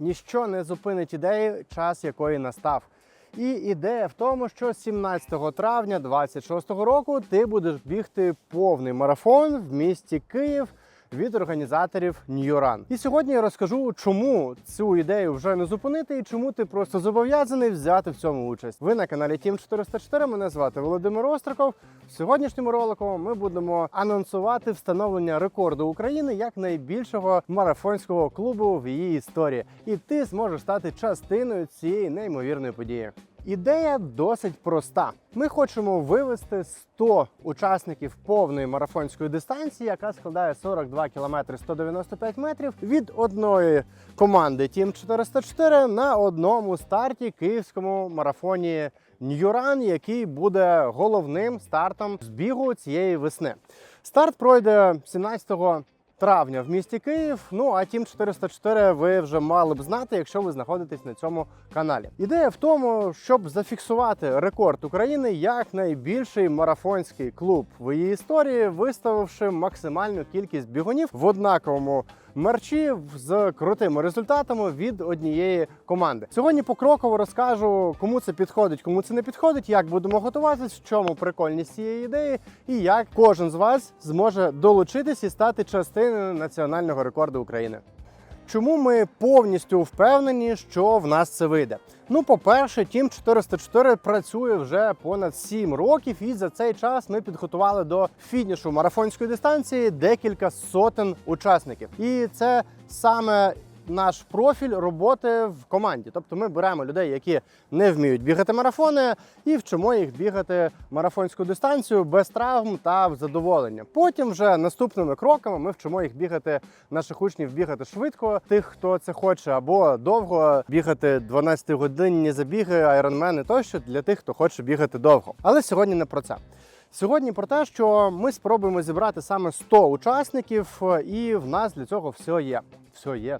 ніщо не зупинить ідеї, час якої настав. І ідея в тому, що 17 травня 26 року ти будеш бігти повний марафон в місті Київ від організаторів New Run. І сьогодні я розкажу, чому цю ідею вже не зупинити і чому ти просто зобов'язаний взяти в цьому участь. Ви на каналі Team 404. Мене звати Володимир Остриков. В сьогоднішньому ролику ми будемо анонсувати встановлення рекорду України як найбільшого марафонського клубу в її історії. І ти зможеш стати частиною цієї неймовірної події. Ідея досить проста. Ми хочемо вивести 100 учасників повної марафонської дистанції, яка складає 42 км 195 метрів від одної команди Team 404 на одному старті київському марафоні Ньюран, який буде головним стартом збігу цієї весни. Старт пройде 17 травня в місті Київ. Ну а Тім 404 ви вже мали б знати, якщо ви знаходитесь на цьому каналі. Ідея в тому, щоб зафіксувати рекорд України як найбільший марафонський клуб в її історії, виставивши максимальну кількість бігунів в однаковому мерчі з крутими результатами від однієї команди. Сьогодні покроково розкажу, кому це підходить, кому це не підходить, як будемо готуватись, в чому прикольність цієї ідеї, і як кожен з вас зможе долучитись і стати частиною національного рекорду України. Чому ми повністю впевнені, що в нас це вийде? Ну, по-перше, Тім 404 працює вже понад 7 років, і за цей час ми підготували до фінішу марафонської дистанції декілька сотень учасників. І це саме наш профіль роботи в команді. Тобто ми беремо людей, які не вміють бігати марафони, і вчимо їх бігати марафонську дистанцію без травм та задоволення. Потім вже наступними кроками ми вчимо їх бігати, наших учнів бігати швидко, тих, хто це хоче, або довго бігати 12-годинні забіги, айронмени тощо для тих, хто хоче бігати довго. Але сьогодні не про це. Сьогодні про те, що ми спробуємо зібрати саме 100 учасників, і в нас для цього все є. Все є.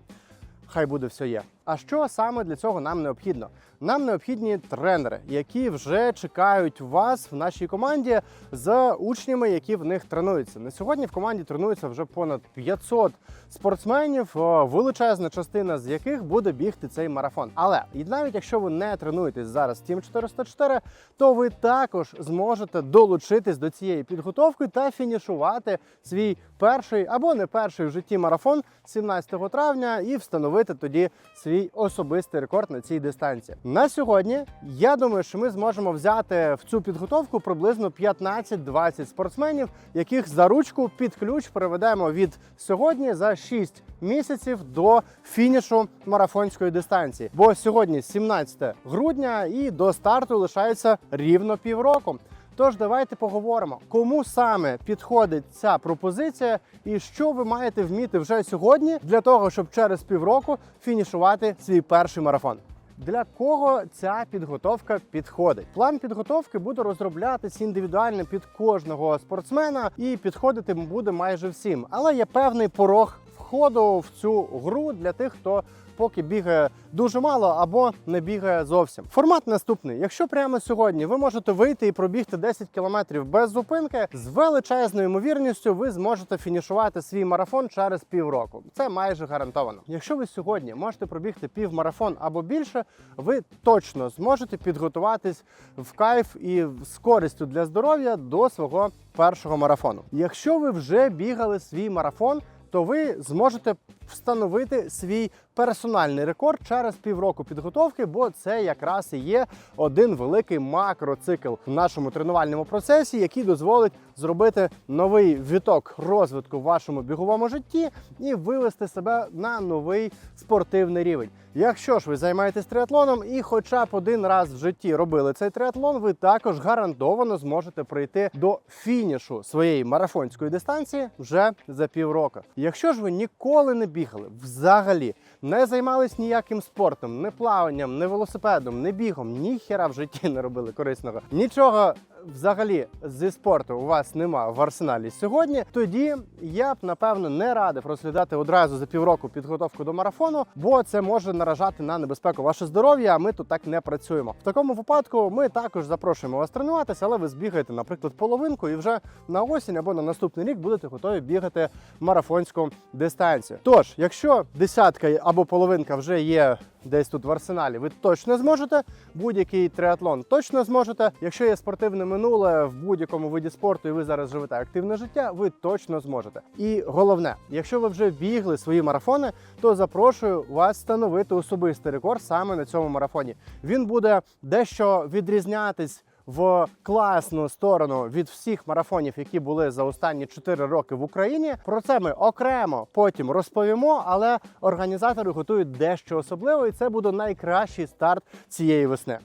Хай буде все є. А що саме для цього нам необхідно? Нам необхідні тренери, які вже чекають вас в нашій команді з учнями, які в них тренуються. На сьогодні в команді тренується вже понад 500 спортсменів, величезна частина з яких буде бігти цей марафон. Але і навіть якщо ви не тренуєтесь зараз Team 404, то ви також зможете долучитись до цієї підготовки та фінішувати свій перший або не перший в житті марафон 17 травня і встановити тоді свій особистий рекорд на цій дистанції. На сьогодні я думаю, що ми зможемо взяти в цю підготовку приблизно 15-20 спортсменів, яких за ручку під ключ переведемо від сьогодні за 6 місяців до фінішу марафонської дистанції. Бо сьогодні 17 грудня і до старту лишається рівно півроку. Тож давайте поговоримо, кому саме підходить ця пропозиція, і що ви маєте вміти вже сьогодні для того, щоб через півроку фінішувати свій перший марафон. Для кого ця підготовка підходить? План підготовки буде розроблятись індивідуально під кожного спортсмена і підходити буде майже всім. Але є певний порог входу в цю гру для тих, хто поки бігає дуже мало або не бігає зовсім. Формат наступний: якщо прямо сьогодні ви можете вийти і пробігти 10 кілометрів без зупинки, з величезною ймовірністю ви зможете фінішувати свій марафон через півроку. Це майже гарантовано. Якщо ви сьогодні можете пробігти півмарафон або більше, ви точно зможете підготуватись в кайф і з користю для здоров'я до свого першого марафону. Якщо ви вже бігали свій марафон, то ви зможете встановити свій персональний рекорд через півроку підготовки, бо це якраз і є один великий макроцикл в нашому тренувальному процесі, який дозволить зробити новий віток розвитку в вашому біговому житті і вивести себе на новий спортивний рівень. Якщо ж ви займаєтесь триатлоном і хоча б один раз в житті робили цей триатлон, ви також гарантовано зможете прийти до фінішу своєї марафонської дистанції вже за півроку. Якщо ж ви ніколи не бігали, взагалі не займались ніяким спортом, не плаванням, не велосипедом, не бігом, ні хера в житті не робили корисного, нічого взагалі зі спорту у вас нема в арсеналі сьогодні, тоді я б напевно не радив розглядати одразу за півроку підготовку до марафону, бо це може наражати на небезпеку ваше здоров'я. А ми тут так не працюємо. В такому випадку ми також запрошуємо вас тренуватися, але ви збігаєте, наприклад, половинку, і вже на осінь або на наступний рік будете готові бігати марафонську дистанцію. Тож, якщо десятка або половинка вже є десь тут в арсеналі, ви точно зможете. Будь-який триатлон точно зможете. Якщо є спортивне минуле в будь-якому виді спорту, і ви зараз живете активне життя, ви точно зможете. І головне, якщо ви вже бігли свої марафони, то запрошую вас встановити особистий рекорд саме на цьому марафоні. Він буде дещо відрізнятись. В класну сторону від всіх марафонів, які були за останні 4 роки в Україні. Про це ми окремо потім розповімо, але організатори готують дещо особливе, і це буде найкращий старт цієї весни.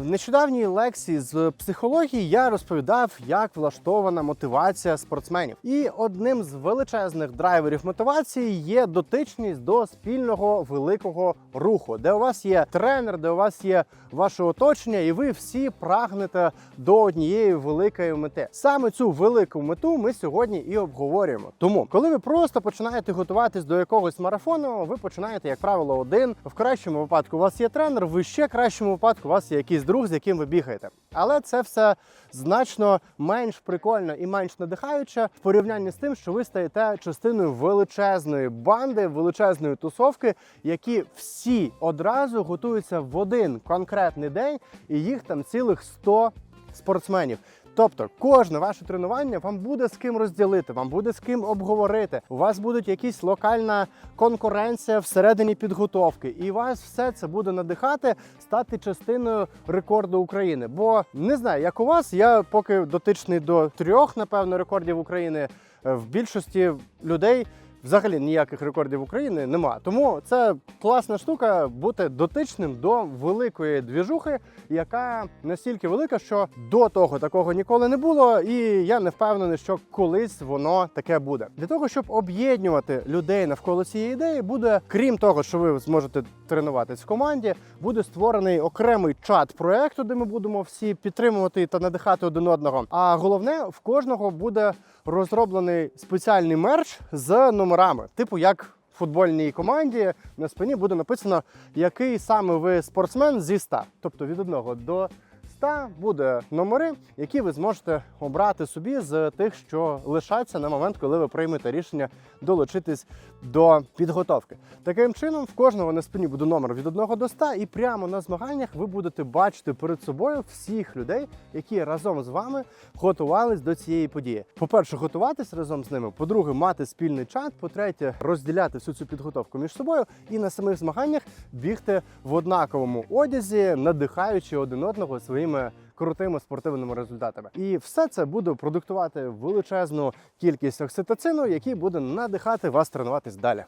В нещодавній лекції з психології я розповідав, як влаштована мотивація спортсменів. І одним з величезних драйверів мотивації є дотичність до спільного великого руху, де у вас є тренер, де у вас є ваше оточення, і ви всі прагнете до однієї великої мети. Саме цю велику мету ми сьогодні і обговорюємо. Тому, коли ви просто починаєте готуватись до якогось марафону, ви починаєте, як правило, один. В кращому випадку у вас є тренер, в ще кращому випадку у вас є якийсь друг, з яким ви бігаєте. Але це все значно менш прикольно і менш надихаюче в порівнянні з тим, що ви стаєте частиною величезної банди, величезної тусовки, які всі одразу готуються в один конкретний день, і їх там цілих 100 спортсменів. Тобто кожне ваше тренування вам буде з ким розділити, вам буде з ким обговорити. У вас будуть якісь локальна конкуренція всередині підготовки, і вас все це буде надихати стати частиною рекорду України. Бо не знаю, як у вас, я поки дотичний до трьох, напевно, рекордів України. Е, В більшості людей взагалі ніяких рекордів України нема. Тому це класна штука бути дотичним до великої двіжухи, яка настільки велика, що до того такого ніколи не було, і я не впевнений, що колись воно таке буде. Для того щоб об'єднувати людей навколо цієї ідеї, буде крім того, що ви зможете тренуватись в команді, буде створений окремий чат проекту, де ми будемо всі підтримувати та надихати один одного. А головне, в кожного буде розроблений спеціальний мерч з номерами, типу як. Футбольній команді на спині буде написано, який саме ви спортсмен зі 100. Тобто від 1 до 100 буде номери, які ви зможете обрати собі з тих, що лишаться на момент, коли ви приймете рішення долучитись до підготовки. Таким чином, в кожного на спині буде номер від 1 до 100, і прямо на змаганнях ви будете бачити перед собою всіх людей, які разом з вами готувались до цієї події. По-перше, готуватись разом з ними. По-друге, мати спільний чат. По-третє, розділяти всю цю підготовку між собою і на самих змаганнях бігти в однаковому одязі, надихаючи один одного своїми крутими спортивними результатами. І все це буде продуктувати величезну кількість окситоцину, який буде надихати вас тренуватись далі.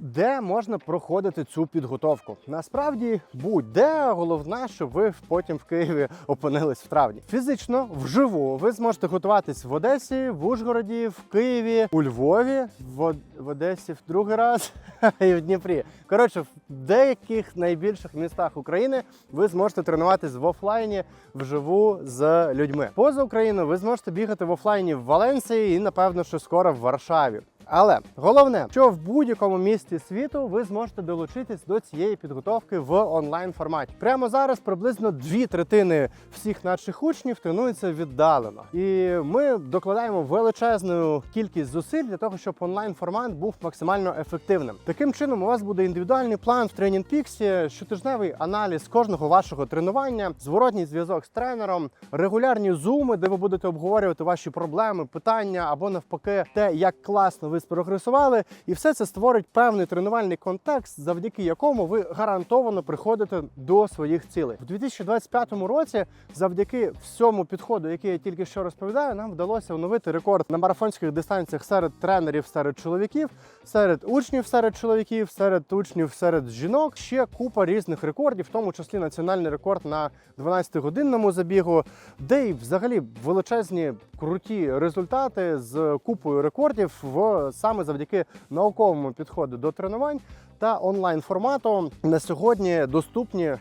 Де можна проходити цю підготовку? Насправді будь-де головне, щоб ви потім в Києві опинились в травні. Фізично вживу ви зможете готуватись в Одесі, в Ужгороді, в Києві, у Львові, в, в Одесі в другий раз і в Дніпрі. Коротше, в деяких найбільших містах України ви зможете тренуватись в офлайні вживу з людьми. Поза Україною ви зможете бігати в офлайні в Валенсії і напевно, що скоро в Варшаві. Але головне, що в будь-якому місті світу ви зможете долучитись до цієї підготовки в онлайн форматі. Прямо зараз приблизно дві третини всіх наших учнів тренуються віддалено, і ми докладаємо величезну кількість зусиль для того, щоб онлайн формат був максимально ефективним. Таким чином, у вас буде індивідуальний план в тренінг піксі, щотижневий аналіз кожного вашого тренування, зворотній зв'язок з тренером, регулярні зуми, де ви будете обговорювати ваші проблеми, питання або навпаки, те, як класно ви спрогресували, і все це створить певний тренувальний контекст, завдяки якому ви гарантовано приходите до своїх цілей. У 2025 році, завдяки всьому підходу, який я тільки що розповідаю, нам вдалося оновити рекорд на марафонських дистанціях серед тренерів, серед чоловіків, серед учнів, серед чоловіків, серед учнів, серед жінок. Ще купа різних рекордів, в тому числі національний рекорд на 12-годинному забігу, де й взагалі величезні круті результати з купою рекордів в саме завдяки науковому підходу до тренувань та онлайн формату на сьогодні доступні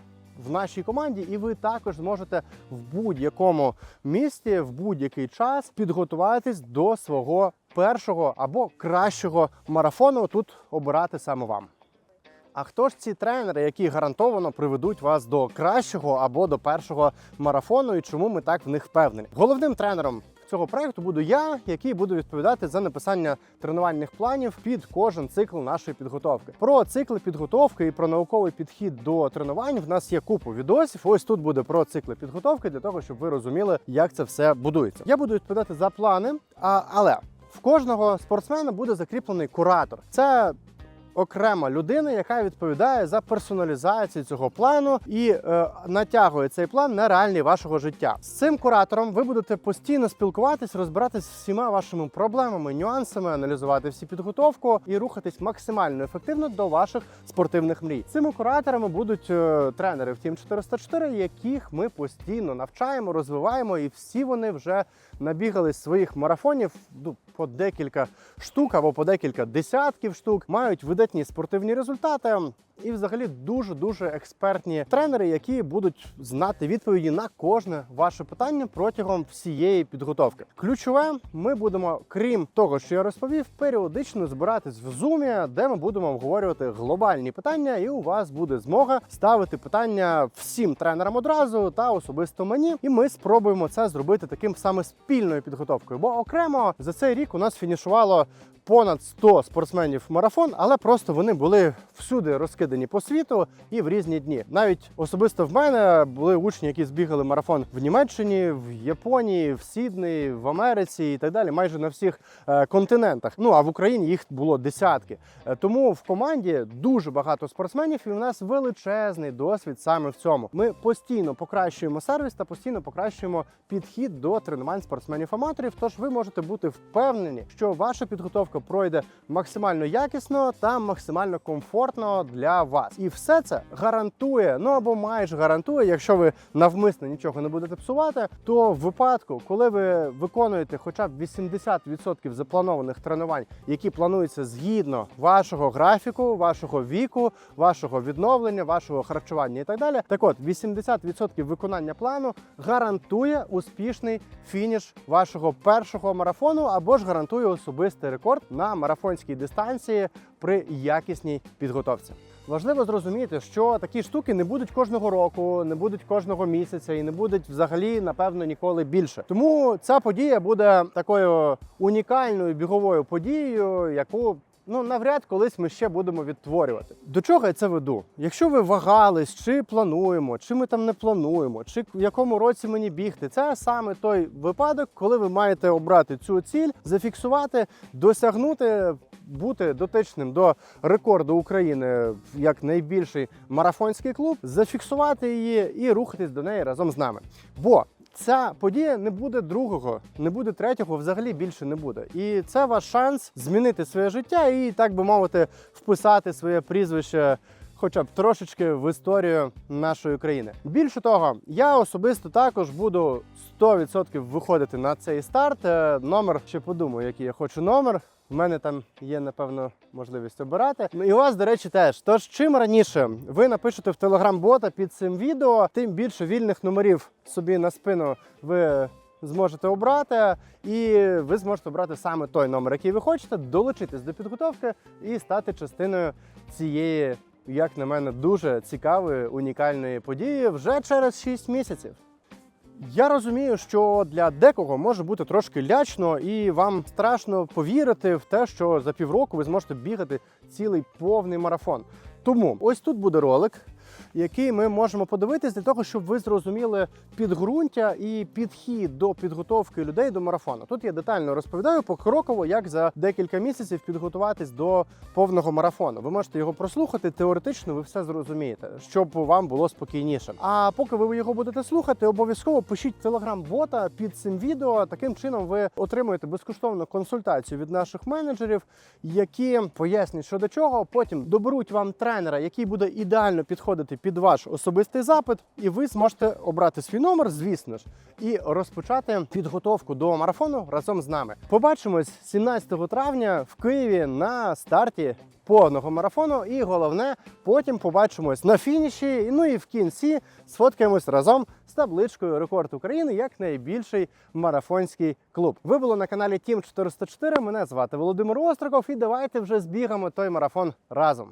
в нашій команді, і ви також зможете в будь-якому місті, в будь-який час підготуватись до свого першого або кращого марафону. Тут обирати саме вам. А хто ж ці тренери, які гарантовано приведуть вас до кращого або до першого марафону, і чому ми так в них впевнені? Головним тренером цього проекту буду я, який буду відповідати за написання тренувальних планів під кожен цикл нашої підготовки. Про цикли підготовки і про науковий підхід до тренувань в нас є купу відосів. Ось тут буде про цикли підготовки для того, щоб ви розуміли, як це все будується. Я буду відповідати за плани, а, але в кожного спортсмена буде закріплений куратор. Це окрема людина, яка відповідає за персоналізацію цього плану і е, натягує цей план на реальність вашого життя. З цим куратором ви будете постійно спілкуватись, розбиратись з всіма вашими проблемами, нюансами, аналізувати всі підготовку і рухатись максимально ефективно до ваших спортивних мрій. Цими кураторами будуть е, тренери в Team 404, яких ми постійно навчаємо, розвиваємо, і всі вони вже набігали своїх марафонів ну, по декілька штук або по декілька десятків штук, мають видатні спортивні результати. І, взагалі, дуже дуже експертні тренери, які будуть знати відповіді на кожне ваше питання протягом всієї підготовки. Ключове, ми будемо, крім того, що я розповів, періодично збиратись в зумі, де ми будемо обговорювати глобальні питання, і у вас буде змога ставити питання всім тренерам одразу та особисто мені. І ми спробуємо це зробити таким саме спільною підготовкою. Бо окремо за цей рік у нас фінішувало понад 100 спортсменів марафон, але просто вони були всюди розкидані по світу і в різні дні. Навіть особисто в мене були учні, які збігали марафон в Німеччині, в Японії, в Сіднеї, в Америці і так далі, майже на всіх е, континентах. Ну а в Україні їх було десятки. Е, Тому в команді дуже багато спортсменів, і у нас величезний досвід саме в цьому. Ми постійно покращуємо сервіс та постійно покращуємо підхід до тренувань спортсменів-аматорів. Тож ви можете бути впевнені, що ваша підготовка пройде максимально якісно та максимально комфортно для вас. І все це гарантує, ну або майже гарантує, якщо ви навмисно нічого не будете псувати, то в випадку, коли ви виконуєте хоча б 80% запланованих тренувань, які плануються згідно вашого графіку, вашого віку, вашого відновлення, вашого харчування і так далі. Так от 80% виконання плану гарантує успішний фініш вашого першого марафону або ж гарантує особистий рекорд на марафонській дистанції при якісній підготовці. Важливо зрозуміти, що такі штуки не будуть кожного року, не будуть кожного місяця і не будуть взагалі, напевно, ніколи більше. Тому ця подія буде такою унікальною біговою подією, яку ну навряд колись ми ще будемо відтворювати. До чого я це веду? Якщо ви вагались, чи плануємо, чи ми там не плануємо, чи в якому році мені бігти, це саме той випадок, коли ви маєте обрати цю ціль, зафіксувати, досягнути. Бути дотичним до рекорду України як найбільший марафонський клуб, зафіксувати її і рухатись до неї разом з нами. Бо ця подія не буде другого, не буде третього, взагалі більше не буде. І це ваш шанс змінити своє життя і, так би мовити, вписати своє прізвище. Хоча б трошечки в історію нашої країни. Більше того, я особисто також буду 100% виходити на цей старт. Е, Номер ще подумаю, який я хочу номер. У мене там є, напевно, можливість обирати. І у вас, до речі, теж. Тож, чим раніше ви напишете в телеграм-бота під цим відео, тим більше вільних номерів собі на спину ви зможете обрати, і ви зможете обрати саме той номер, який ви хочете, долучитись до підготовки і стати частиною цієї, як на мене, дуже цікавої унікальної події вже через 6 місяців. Я розумію, що для декого може бути трошки лячно, і вам страшно повірити в те, що за півроку ви зможете бігати цілий повний марафон. Тому ось тут буде ролик, який ми можемо подивитись для того, щоб ви зрозуміли підґрунтя і підхід до підготовки людей до марафону. Тут я детально розповідаю покроково, як за декілька місяців підготуватись до повного марафону. Ви можете його прослухати. Теоретично ви все зрозумієте, щоб вам було спокійніше. А поки ви його будете слухати, обов'язково пишіть телеграм-бота під цим відео. Таким чином ви отримуєте безкоштовну консультацію від наших менеджерів, які пояснять, що до чого. Потім доберуть вам тренера, який буде ідеально підходити підходити під ваш особистий запит, і ви зможете обрати свій номер, звісно ж, і розпочати підготовку до марафону разом з нами. Побачимось 17 травня в Києві на старті повного марафону. І головне, потім побачимось на фініші. Ну і в кінці сфоткаємось разом з табличкою Рекорд України як найбільший марафонський клуб. Ви були на каналі Тім 404. Мене звати Володимир Остроков. І давайте вже збігамо той марафон разом.